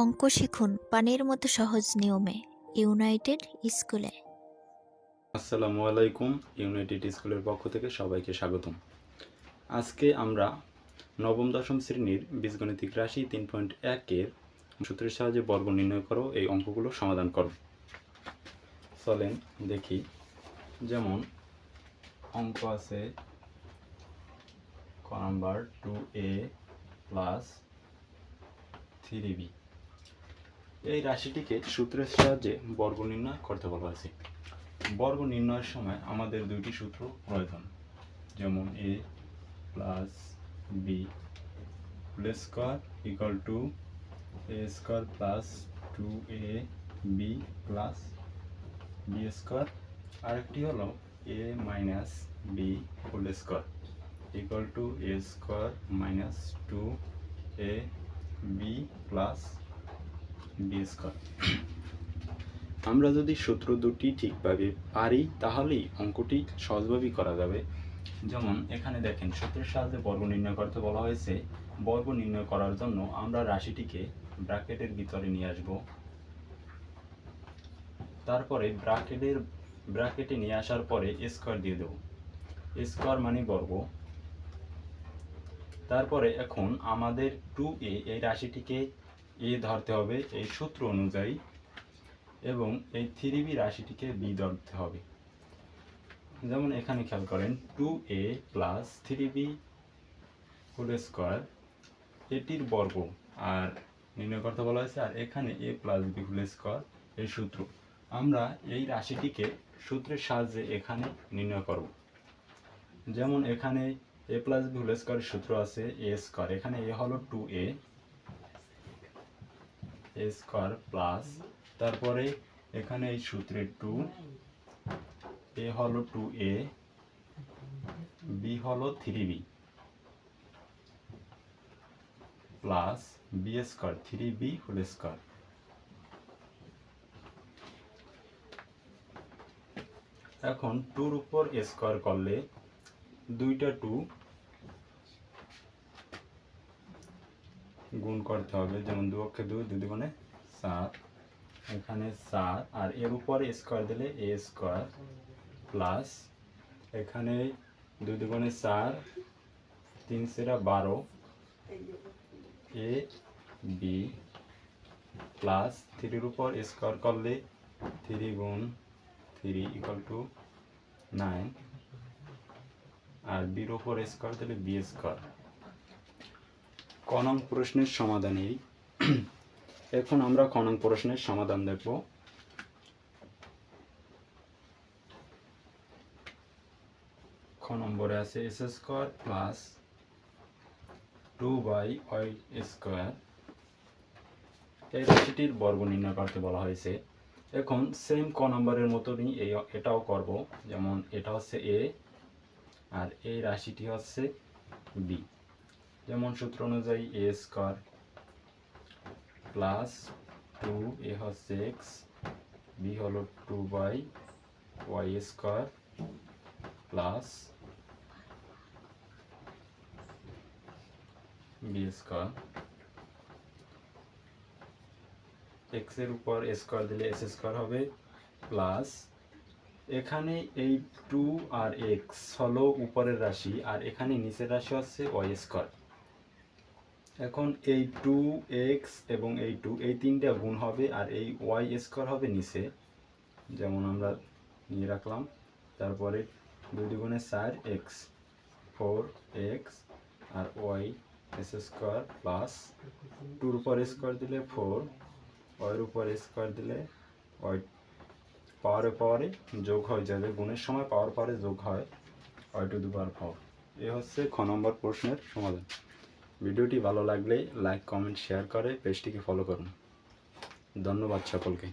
অঙ্ক শিখুন পানির মতো সহজ নিয়মে ইউনাইটেড স্কুলে। আসসালামু আলাইকুম, ইউনাইটেড স্কুলের পক্ষ থেকে সবাইকে স্বাগতম। আজকে আমরা নবম, দশম শ্রেণির বীজগণিতিক রাশি তিন পয়েন্ট একের সূত্রের সাহায্যে বর্গ নির্ণয় করো, এই অঙ্কগুলো সমাধান করো। চলেন দেখি, যেমন অঙ্ক আছে ক number two A plus three B. এই রাশিটিকে সূত্রের সাহায্যে বর্গ নির্ণয় করতে বলা হয়েছে। বর্গ নির্ণয়ের সময় আমাদের দুইটি সূত্র প্রয়োজন, যেমন A plus B square equal to A square plus two A B plus B square আরেকটি হলো A minus B whole square equal to A square minus two A B plus B square আমরা যদি সূত্র দুটি ঠিকভাবে পারি, তাহলেই অঙ্কটি সহজভাবেই করা যাবে। যেমন, এখানে দেখেন, সূত্রের সাহায্যে বর্গ নির্ণয় করতে বলা হয়েছে। বর্গ নির্ণয় করার জন্য আমরা রাশিটিকে ব্র্যাকেটের ভিতরে নিয়ে আসব। তারপরে ব্র্যাকেটের, ব্র্যাকেটে নিয়ে আসার পরে স্কোয়ার দিয়ে দেব। স্কোয়ার মানে বর্গ। তারপরে এখন আমাদের টু এ এই রাশিটিকে এ ধরতে হবে এই সূত্র অনুযায়ী এবং এই থ্রি বি রাশিটিকে বি ধরতে হবে। যেমন এখানে খেয়াল করেন, two A plus three B whole square এটির বর্গ, আর নির্ণয় করতে বলা হয়েছে, আর এখানে A plus B whole square এই সূত্র। আমরা এই রাশিটিকে সূত্রের সাহায্যে এখানে নির্ণয় করব। যেমন এখানে এ প্লাস বি হোল স্কোয়ারের সূত্র আছে, এ স্কোয়ার, এখানে এ হলো two A A square plus, তারপরে এখানে এই সূত্রে টু, এ হলো টু এ, বি হলো three B, plus B square, three B whole square. এখন টুর উপর স্কোয়ার করলে দুইটা টু গুণ করতে হবে। যেমন দু অক্ষে দুই দুই দুগুণে সাত। এখানে সাত, আর এর উপরে স্কোয়ার দিলে এ স্কোয়ার প্লাস এখানে দুই দুগুণে চার, তিন সেরা বারো এ বি প্লাস থ্রির উপর স্কোয়ার করলে থ্রি গুণ থ্রি ইকাল টু নাইন আর বির উপর স্কোয়ার দিলে বি স্কোয়ার ক নং প্রশ্নের সমাধানেই এখন আমরা ক নং প্রশ্নের সমাধান দেখব। খ নম্বরে আছে S square plus two by Y square. এই রাশিটির বর্গ নির্ণয় করতে বলা হয়েছে। এখন সেম ক নম্বরের মতনই এই, এটাও করব। যেমন এটা হচ্ছে এ আর এই রাশিটি হচ্ছে বি যেমন সূত্র অনুযায়ী A square plus two A হচ্ছে এক্স বি হলো two by Y square plus B square. এক্সের উপর স্কোয়ার দিলে এস স্কোয়ার হবে প্লাস এখানে এই টু আর এক্স হলো উপরের রাশি আর এখানে নিচের রাশি হচ্ছে ওয়াই স্কোয়ার। এখন এই টু এক্স এবং এই টু এই তিনটা গুণ হবে আর এই ওয়াই স্কোয়ার হবে নিচে। যেমন আমরা নিয়ে রাখলাম। তারপরে দুই দুগুণে চার এক্স ফোর এক্স আর ওয়াই এস স্কোয়ার প্লাস টুর উপর স্কোয়ার দিলে ফোর ওয়ের উপর স্কোয়ার দিলে ওয়াই পাওয়ারে পাওয়ারে যোগ হয়ে যাবে, গুণের সময় পাওয়ার পাওয়ারে যোগ হয় ওয়াই টু দু পাওয়ার ফোর এ হচ্ছে খ নম্বর প্রশ্নের সমাধান। ভিডিওটি ভালো লাগলে লাইক কমেন্ট শেয়ার করে পেজটিকে ফলো করুন। ধন্যবাদ সকলকে।